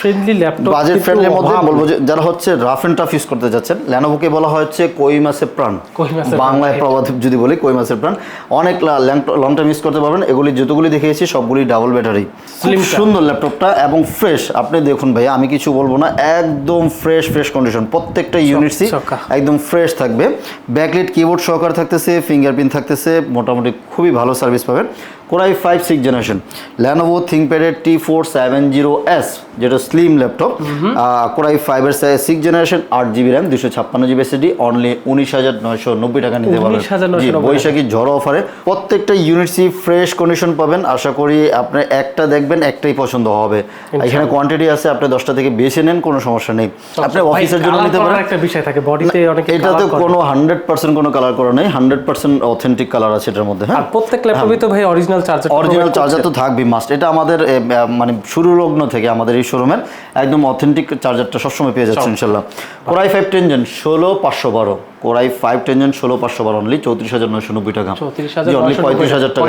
Friendly laptop budget ফ্রেন্ডলির মধ্যে বলব যে যারা হচ্ছে রাফ এন্ড টাফ ইউজ করতে যাচ্ছেন ল্যানোভোকে বলা হচ্ছে কই মাছের প্রাণ। বাংলায় প্রবাদ যদি বলি কই মাছের প্রাণ। অনেক লং টাইম ইউজ করতে পারবেন। এগুলি যতগুলি দেখিয়েছি সবগুলি ডাবল ব্যাটারি সুন্দর ল্যাপটপটা এবং ফ্রেশ আপনি দেখুন ভাই আমি কিছু বলব না একদম ফ্রেশ ফ্রেশ কন্ডিশন প্রত্যেকটা ইউনিটসই একদম ফ্রেশ থাকবে। ব্যাকলিট কিবোর্ড সহকার থাকতেছে ফিঙ্গারপ্রিন্ট থাকতেছে মোটামুটি খুবই ভালো সার্ভিস পাবেন। Core i five six generation Lenovo থিঙ্কপ্যাডের T four seven zero S যেটা স্লিম ল্যাপটপ কোরাই ফাইভের সিক্স জেনারেশন আট জিবি র্যাম দুশো ছাপ্পান্ন জিবি এসএসডি অনলি উনিশ হাজার নয়শো নব্বই টাকা নিতে পারবেন। 19,990 জি, বৈশাখী ঝড় অফারে প্রত্যেকটা ইউনিটসই ফ্রেশ কন্ডিশন পাবেন। আশা করি আপনি একটা দেখবেন একটাই পছন্দ হবে। এখানে কোয়ান্টিটি আছে আপনি দশটা থেকে বেছে নেন কোনো সমস্যা নেই। আপনি ভাই, অফিসের জন্য নিতে পারেন। একটা বিষয় থাকে বডিতে অনেকে এটাতে। কোনো হান্ড্রেড পার্সেন্ট কোনো কালার করা নেই হান্ড্রেড পার্সেন্ট অথেন্টিক কালার আছে এটার মধ্যে হ্যাঁ? প্রত্যেক ল্যাপটপে তো ভাই অরিজিনাল চার্জার অরিজিনাল চার্জার তো থাকবে মাস্ট এটা আমাদের মানে শুরু লগ্ন থেকে আমাদের এই শোরুমের একদম অথেন্টিক চার্জারটা সবসময় পেয়ে যাচ্ছে ইনশাল্লাহ। কোরাই ফাইভ টেনজেন ষোলো পাঁচশো বারো। কোরাই ফাইভ টেনজেন ষোলো পাঁচশো বারো অনলি চৌত্রিশ হাজার নয়শো নব্বই টাকা। পঁয়ত্রিশ হাজার টাকা